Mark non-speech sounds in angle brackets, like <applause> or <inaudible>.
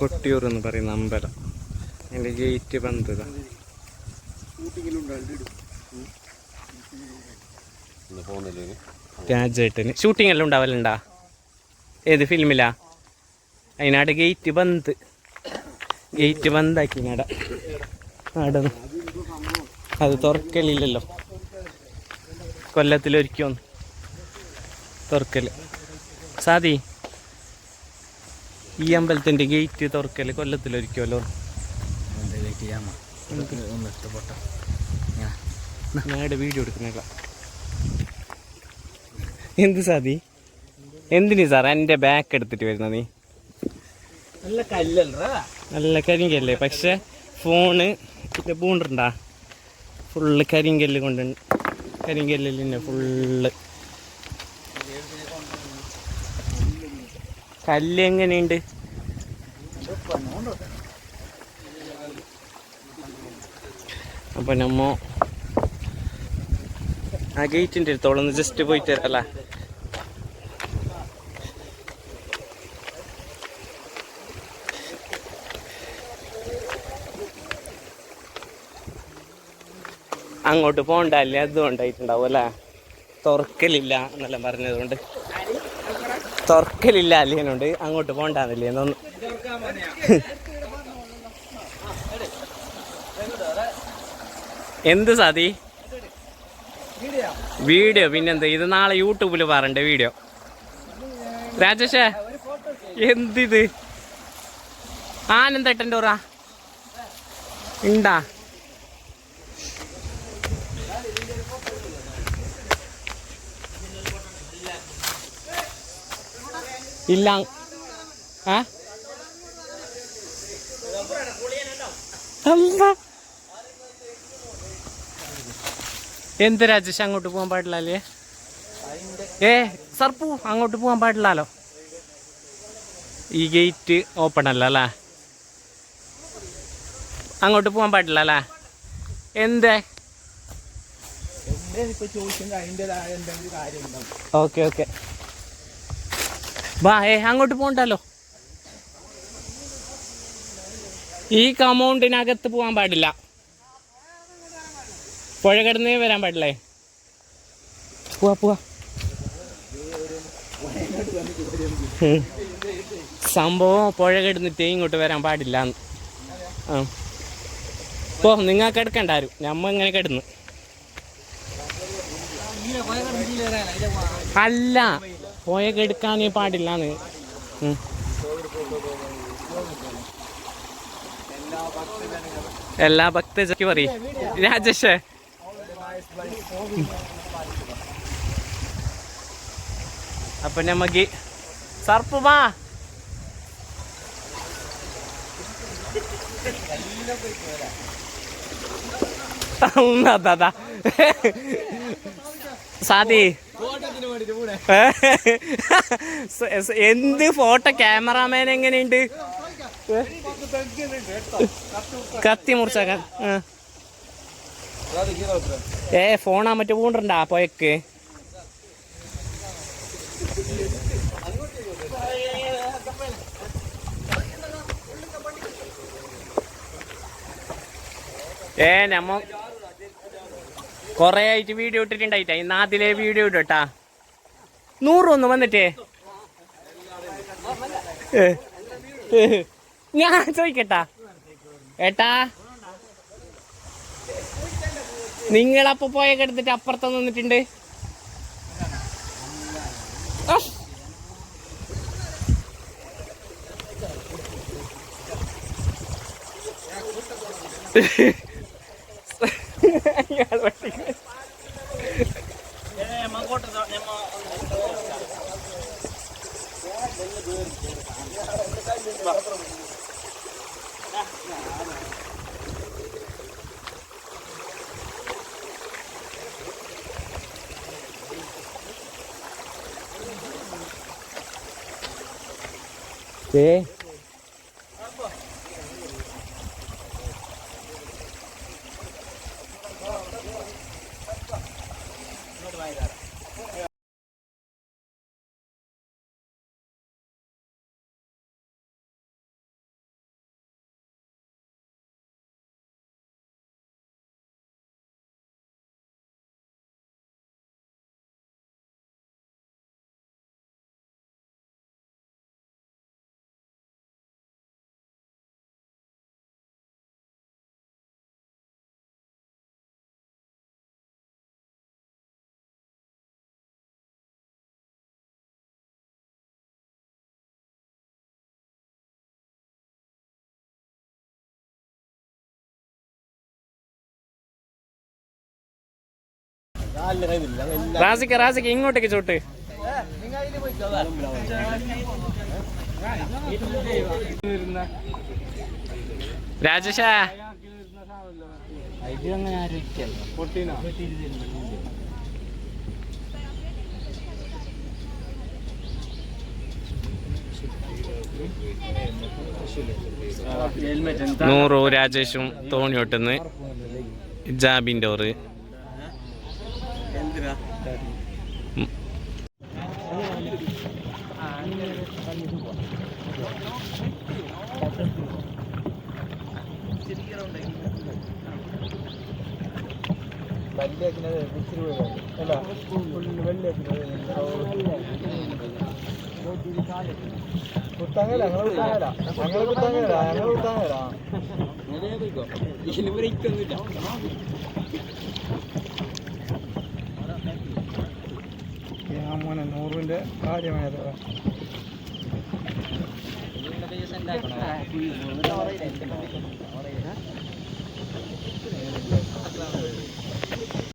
കൊട്ടിയൂർ എന്ന് പറയുന്ന അമ്പലം. അതിന്റെ ഗേറ്റ് പന്തത രാജേട്ടന് ഷൂട്ടിംഗ് എല്ലാം ഉണ്ടാവലുണ്ടാ? ഏത് ഫിലിമിലാ അതിനാട് ഗേറ്റ് ബന്ദ് ഗേറ്റ് ബന്ധാക്കി നാട. നാട. അത് തുറക്കലില്ലല്ലോ. കൊല്ലത്തിലൊരിക്കും തുറക്കൽ. സാതി ഈ അമ്പലത്തിന്റെ ഗേറ്റ് തുറക്കൽ കൊല്ലത്തിലൊരിക്കുമല്ലോ ഞാടെ വീഡിയോ എടുക്കുന്നില്ല. എന്ത് സാധി? എന്തിനു സാർ? എന്റെ ബാക്ക് എടുത്തിട്ട് വരുന്ന നീ? നല്ല കല്ലല്ലേ നല്ല കരിങ്കല്ലേ. പക്ഷെ ഫോണ് ഇത് പൂണ്ടുണ്ടാ ഫുള്ള് കരിങ്കല്ല് കൊണ്ട് കരിങ്കല്ലിൽ തന്നെ ഫുള്ള് കല്ല് എങ്ങനെയുണ്ട്? അപ്പൊ നമ്മ ആ ഗേറ്റിന്റെ അടുത്തോളൊന്ന് ജസ്റ്റ് പോയിട്ട് തരല്ലേ അങ്ങോട്ട് പോണ്ടല്ലേ അതുകൊണ്ടായിട്ടുണ്ടാവും അല്ലേ? തുറക്കലില്ല എന്നെല്ലാം പറഞ്ഞതുകൊണ്ട്. തുറക്കലില്ല അല്ലേനുണ്ട് അങ്ങോട്ട് പോണ്ടാന്നില്ലേ എന്നൊന്ന്. എന്ത് സതി? വീഡിയോ പിന്നെന്ത്? ഇത് നാളെ യൂട്യൂബിൽ പറണ്ടേ വീഡിയോ. രാജേഷേ എന്തിത്? ആനന്ദേട്ടന്റെ ഉറ. ഉണ്ടാ ഇല്ല. എന്ത് രാജേഷ് അങ്ങോട്ട് പോകാൻ പാടില്ലല്ലേ ഏ സർപ്പു അങ്ങോട്ട് പോകാൻ പാടില്ലല്ലോ ഈ ഗേറ്റ് ഓപ്പൺ അല്ല അല്ലേ? അങ്ങോട്ട് പോകാൻ പാടില്ല അല്ലേ? എന്തേ? Okay okay. വാ ഏ അങ്ങോട്ട് പോകണ്ടല്ലോ. ഈ കമൗണ്ടിനകത്ത് പോകാൻ പാടില്ല. പുഴ കിടന്നേ വരാൻ പാടില്ലേ? പോവാ പോവാ. സംഭവം പുഴ കിടന്നിട്ടേ ഇങ്ങോട്ട് വരാൻ പാടില്ല ആ. പോ നിങ്ങൾക്ക് എടുക്കണ്ടാരും നമ്മ ഇങ്ങനെ കിടന്ന്. അല്ല. പോയ എടുക്കാൻ പാടില്ലാന്ന്. ഉം. എല്ലാ ഭക്തജക്ക് പറയും. രാജേഷേ. അപ്പൊ നമുക്ക് സർപ്പുമാ സാധി എന്ത് ഫോട്ടോ? ക്യാമറാമാൻ എങ്ങനെയുണ്ട്? കത്തി മുറിച്ചാക്കാൻ ഏ ഫോണാ മറ്റേ പൂണ്ടണ്ടാ പോയക്ക്. ഏ നമ്മ കൊറേ ആയിട്ട് വീഡിയോ ഇട്ടിട്ടുണ്ടായിട്ടാ. ഇന്ന് അതിലെ വീഡിയോ ഇടട്ടാ. നൂറൊന്ന് വന്നിട്ടേ ഏ, ഏ, ഞാൻ ചോദിക്കട്ടാ ഏട്ടാ നിങ്ങളപ്പൊ പോയ കിടന്നിട്ട് അപ്പുറത്ത് നിന്നിട്ടുണ്ട്. ഇയാൾ <laughs> വട്ടിക്ക്. ഏ റാസിക്ക റാസിക്ക ഇങ്ങോട്ടേക്ക് ചോട്ട്. രാജേഷ. നൂറു രാജേഷും തോണിയൊട്ടുന്ന് ജാബിന്റെ ഓറ്. വലിയാക്കുന്നത് ഇച്ചിരി അല്ല ഫുള്ള് വെള്ളിയാക്കുന്നത് കുത്താങ്ങല ഞങ്ങൾ കുത്താങ്ങല ഞങ്ങൾ കുത്താങ്ങല ഞങ്ങൾ കുത്താങ്ങല മോനെ നൂറിന്റെ കാര്യമായത്. Thank you.